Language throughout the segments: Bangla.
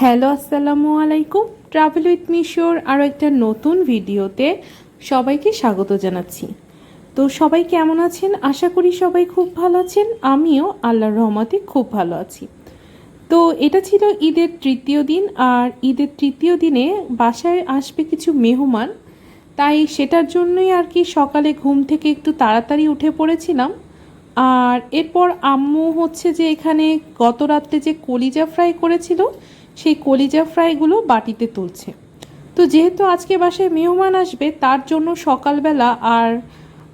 হ্যালো, আসসালামু আলাইকুম। ট্রাভেল উইথ মিশোর আরও একটা নতুন ভিডিওতে সবাইকে স্বাগত জানাচ্ছি। তো সবাই কেমন আছেন? আশা করি সবাই খুব ভালো আছেন। আমিও আল্লাহর রহমতে খুব ভালো আছি। তো এটা ছিল ঈদের তৃতীয় দিন আর ঈদের তৃতীয় দিনে বাসায় আসবে কিছু মেহমান। তাই সেটার জন্যই আর কি সকালে ঘুম থেকে একটু তাড়াতাড়ি উঠে পড়েছিলাম। আর এরপর আম্মু হচ্ছে যে এখানে গত রাত্রে যে কলিজা ফ্রাই করেছিল সেই কলিজা ফ্রাইগুলো বাটিতে তুলছে। তো যেহেতু আজকে বাসায় মেহমান আসবে, তার জন্য সকালবেলা আর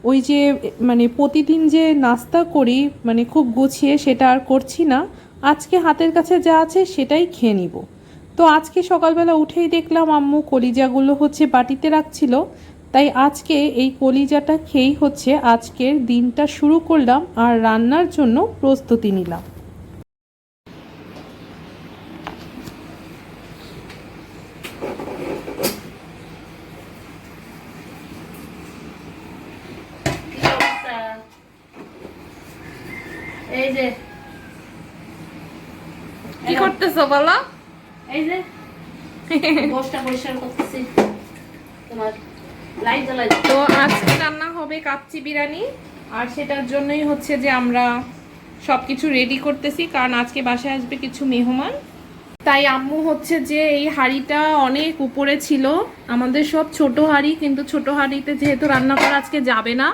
ওই যে মানে প্রতিদিন যে নাস্তা করি মানে খুব গুছিয়ে সেটা আর করছি না। আজকে হাতের কাছে যা আছে সেটাই খেয়ে নিব। তো আজকে সকালবেলা উঠেই দেখলাম আম্মু কলিজাগুলো হচ্ছে বাটিতে রাখছিল। তাই আজকে এই কলিজাটা খেয়েই হচ্ছে আজকের দিনটা শুরু করলাম আর রান্নার জন্য প্রস্তুতি নিলাম। এই যে। কি করতেছো বলো? এই যে। বসটা পরিষ্কার করতেছি। তোমার। তো আজকে রান্না হবে কাচ্চি বিরিয়ানি। আর সেটার জন্যই হচ্ছে যে আমরা সব কিছু রেডি করতেছি কারণ আজকে বাসায় আসবে কিছু মেহমান। তাই আম্মু হচ্ছে যে এই হাঁড়িটা অনেক উপরে ছিল। আমাদের সব ছোট হাঁড়ি কিন্তু ছোট হাঁড়িতে যেহেতু রান্না করা আজকে যাবে না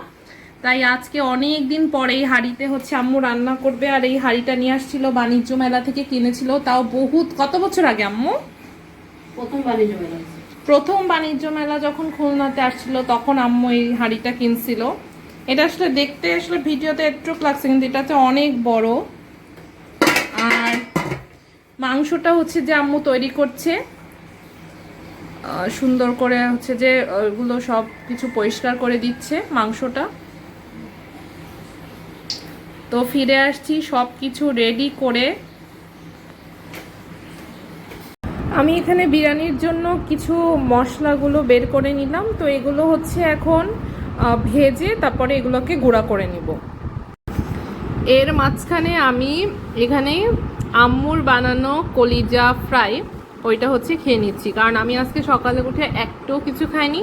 তাই আজকে অনেক দিন পরে এই হাঁড়িতে হচ্ছে আম্মু রান্না করবে আর এই হাঁড়িটা নিয়ে আসছিল বাণিজ্য মেলা থেকে কিনেছিল। তাও বহুত কত বছর আগে আম্মু? প্রথম বাণিজ্য মেলা। প্রথম বাণিজ্য মেলা যখন খুলনাতে আসছিল তখন আম্মু এই হাঁড়িটা কিনছিল। এটা আসলে দেখতে আসলে ভিডিওতে একটু লাগছে কিন্তু এটা হচ্ছে অনেক বড়। আর মাংসটা হচ্ছে যে আম্মু তৈরি করছে। সুন্দর করে হচ্ছে যে ওগুলো সব কিছু পরিষ্কার করে দিচ্ছে মাংসটা। তো ফিরে আসছি সব কিছু রেডি করে। আমি এখানে বিরিয়ানির জন্য কিছু মশলাগুলো বের করে নিলাম। তো এগুলো হচ্ছে এখন ভেজে তারপরে এগুলোকে গুঁড়া করে নিব। এর মাঝখানে আমি এখানে আম্মুর বানানো কলিজা ফ্রাই, ওইটা হচ্ছে খেয়ে নিচ্ছি। কারণ আমি আজকে সকালে উঠে একটাও কিছু খাইনি।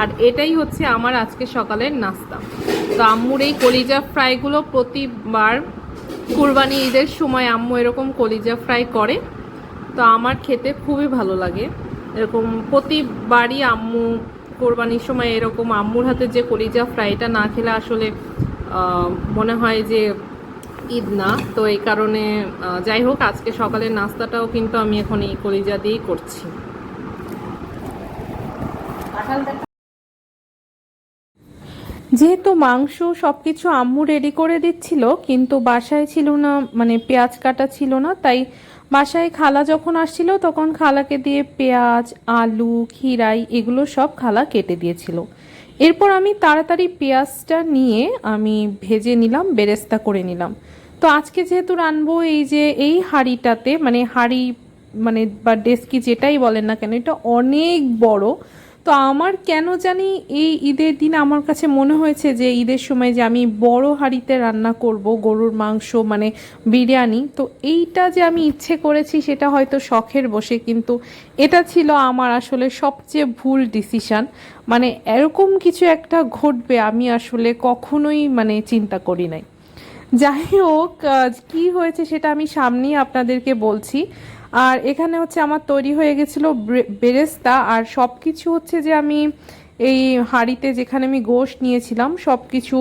আর এটাই হচ্ছে আমার আজকে সকালের নাস্তা। তো আম্মুর এই কলিজা ফ্রাইগুলো প্রতিবার কুরবানি ঈদের সময় আম্মু এরকম কলিজা ফ্রাই করে। তো আমার খেতে খুবই ভালো লাগে। এরকম প্রতিবারই আম্মু কোরবানির সময় এরকম আম্মুর হাতে যে কলিজা ফ্রাইটা না খেলে আসলে মনে হয় যে ঈদ না। তো এই কারণে যাই হোক, আজকে সকালের নাস্তাটাও কিন্তু আমি এখন এই কলিজা দিয়েই করছি। যেহেতু মাংস সব কিছু আম্মু রেডি করে দিচ্ছিল, কিন্তু বাসায় ছিল না মানে পেঁয়াজ কাটা ছিল না, তাই বাসায় খালা যখন আসছিল তখন খালাকে দিয়ে পেঁয়াজ, আলু খিরাই এগুলো সব খালা কেটে দিয়েছিল। এরপর আমি তাড়াতাড়ি পেঁয়াজটা নিয়ে আমি ভেজে নিলাম, বেরেস্তা করে নিলাম। তো আজকে যেহেতু রানবো, এই যে এই হাঁড়িটাতে মানে হাঁড়ি মানে বা ডেস্কি যেটাই বলেন না কেন, এটা অনেক বড় তো আমার কেন জানি এই ঈদের দিন আমার কাছে মনে হয়েছে যে ঈদের সময় যে আমি বড় হাঁড়িতে রান্না করব, গরুর মাংস মানে বিরিয়ানি। তো এইটা যে আমি ইচ্ছে করেছি সেটা হয়তো শখের বসে কিন্তু এটা ছিল আমার আসলে সবচেয়ে ভুল ডিসিশন। মানে এরকম কিছু একটা ঘটবে আমি আসলে কখনোই মানে চিন্তা করি নাই। যাই হোক কি হয়েছে সেটা আমি সামনেই আপনাদেরকে বলছি। আর এখানে হচ্ছে আমার তৈরি হয়ে গেছিল বেরেস্তা, আর সব কিছু হচ্ছে যে আমি এই হাঁড়িতে যেখানে আমি গোশ নিয়েছিলাম সব কিছু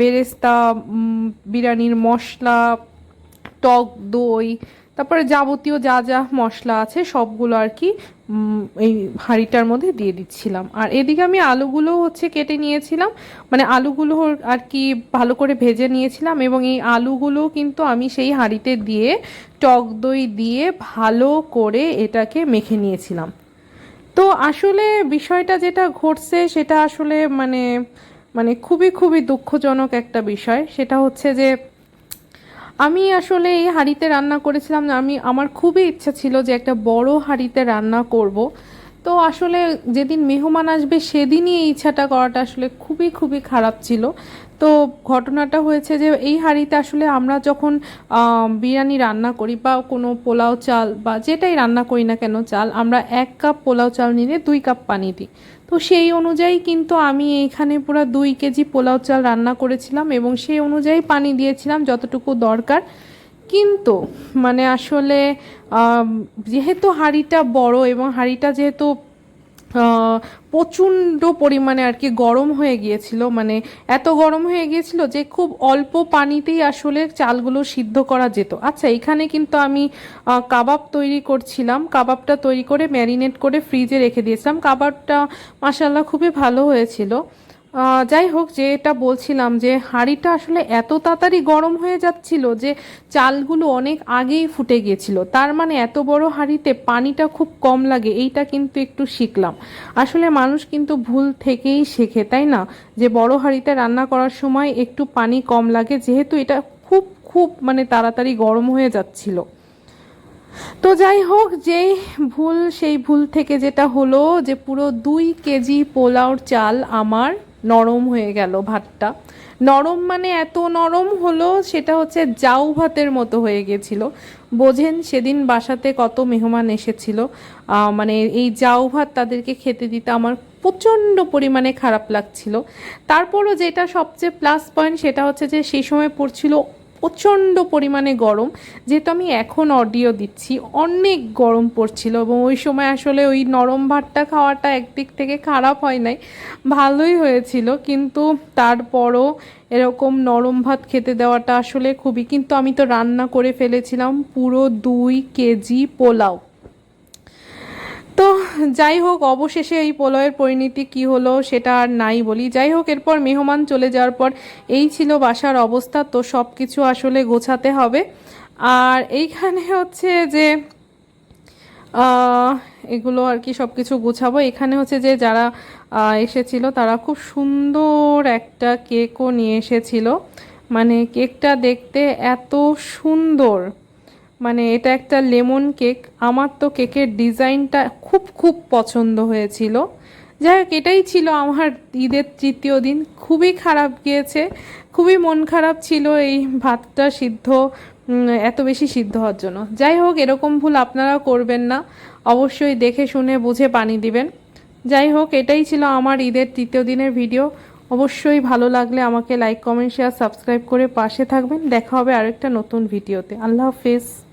বেরেস্তা বিরিয়ানির মশলা, টক দই তারপরে যাবতীয় যা যা মশলা আছে সবগুলো আর কি এই হাঁড়িটার মধ্যে দিয়ে দিচ্ছিলাম। আর এদিকে আমি আলুগুলো হচ্ছে কেটে নিয়েছিলাম। মানে আলুগুলো আর কি ভালো করে ভেজে নিয়েছিলাম এবং এই আলুগুলো কিন্তু আমি সেই হাঁড়িতে দিয়ে, টক দই দিয়ে ভালো করে এটাকে মেখে নিয়েছিলাম। তো আসলে বিষয়টা যেটা ঘটছে সেটা আসলে মানে মানে খুবই খুবই দুঃখজনক একটা বিষয়। সেটা হচ্ছে যে আমি আসলে এই হাঁড়িতে রান্না করেছিলাম, আমি, আমার খুবই ইচ্ছা ছিল যে একটা বড় হাঁড়িতে রান্না করব। তো আসলে যেদিন মেহমান আসবে সেদিনই এই ইচ্ছাটা করাটা আসলে খুবই খুবই খারাপ ছিল। তো ঘটনাটা হয়েছে যে এই হাঁড়িতে আসলে আমরা যখন বিরিয়ানি রান্না করি বা কোনো পোলাও চাল বা যেটাই রান্না করি না কেন চাল, আমরা এক কাপ পোলাও চাল নিলে দুই কাপ পানি দিই। তো সেই অনুযায়ী কিন্তু আমি এইখানে পুরো দুই কেজি পোলাও চাল রান্না করেছিলাম এবং সেই অনুযায়ী পানি দিয়েছিলাম যতটুকু দরকার। কিন্তু মানে আসলে যেহেতু হাঁড়িটা বড় এবং হাঁড়িটা যেহেতু প্রচণ্ড পরিমাণে আর কি গরম হয়ে গিয়েছিল মানে এত গরম হয়ে গিয়েছিল যে খুব অল্প পানিতেই আসলে চালগুলো সিদ্ধ করা যেত। আচ্ছা এখানে কিন্তু আমি কাবাব তৈরি করছিলাম, কাবাবটা তৈরি করে ম্যারিনেট করে ফ্রিজে রেখে দিয়েছিলাম। কাবাবটা মাসাল্লাহ খুবই ভালো হয়েছিল। যাই হোক যে এটা বলছিলাম যে হাঁড়িটা আসলে এত তাড়াতাড়ি গরম হয়ে যাচ্ছিল যে চালগুলো অনেক আগেই ফুটে গিয়েছিল। তার মানে এত বড় হাঁড়িতে পানিটা খুব কম লাগে, এইটা কিন্তু একটু শিখলাম। আসলে মানুষ কিন্তু ভুল থেকেই শেখে, তাই না? যে বড় হাঁড়িতে রান্না করার সময় একটু পানি কম লাগে, যেহেতু এটা খুব খুব মানে তাড়াতাড়ি গরম হয়ে যাচ্ছিল। তো যাই হোক যেই ভুল, সেই ভুল থেকে যেটা হলো যে পুরো দুই কেজি পোলাওর চাল আমার নরম হয়ে গেল ভাতটা। নরম মানে এত নরম হলো, সেটা হচ্ছে জাউ ভাতের মতো হয়ে গেছিল। বোঝেন সেদিন বাসাতে কত মেহমান এসেছিল। মানে এই জাউ ভাত তাদেরকে খেতে দিতে আমার প্রচণ্ড পরিমাণে খারাপ লাগছিল। তারপরও যেটা সবচেয়ে প্লাস পয়েন্ট সেটা হচ্ছে যে সেই সময় পড়ছিল প্রচণ্ড পরিমাণে গরম। যেহেতু আমি এখন অডিও দিচ্ছি, অনেক গরম পড়ছিল এবং ওই সময় আসলে ওই নরম ভাতটা খাওয়াটা একদিক থেকে খারাপ হয় নাই, ভালোই হয়েছিল। কিন্তু তারপরও এরকম নরম ভাত খেতে দেওয়াটা আসলে খুবই, কিন্তু আমি তো রান্না করে ফেলেছিলাম পুরো দুই কেজি পোলাও। তো যাই হোক, অবশেষে এই পোলাওয়ের পরিণতি কি হলো সেটা আর নাই বলি। যাই হোক, এরপর মেহমান চলে যাওয়ার পর এই ছিল বাসার অবস্থা, তো সব কিছু আসলে গোছাতে হবে। আর এইখানে হচ্ছে যে এগুলো আর কি সব কিছু গুছাবো। এখানে হচ্ছে যে, যারা এসেছিল তারা খুব সুন্দর একটা কেকও নিয়ে এসেছিল। মানে কেকটা দেখতে এত সুন্দর। মানে এটা একটা লেমন কেক। আমার তো কেকের ডিজাইনটা খুব খুব পছন্দ হয়েছিল। যাই হোক, এটাই ছিল আমার ঈদের তৃতীয় দিন। খুবই খারাপ গিয়েছে। খুবই মন খারাপ ছিল এই ভাতটা সিদ্ধ এত বেশি সিদ্ধ হওয়ার জন্য। যাই হোক, এরকম ভুল আপনারা করবেন না। অবশ্যই দেখে শুনে বুঝে পানি দিবেন। যাই হোক, এটাই ছিল আমার ঈদের তৃতীয় দিনের ভিডিও। অবশ্যই ভালো লাগলে আমাকে লাইক, কমেন্ট, শেয়ার, সাবস্ক্রাইব করে পাশে থাকবেন। দেখা হবে আরেকটা নতুন ভিডিওতে। আল্লাহ হাফেজ।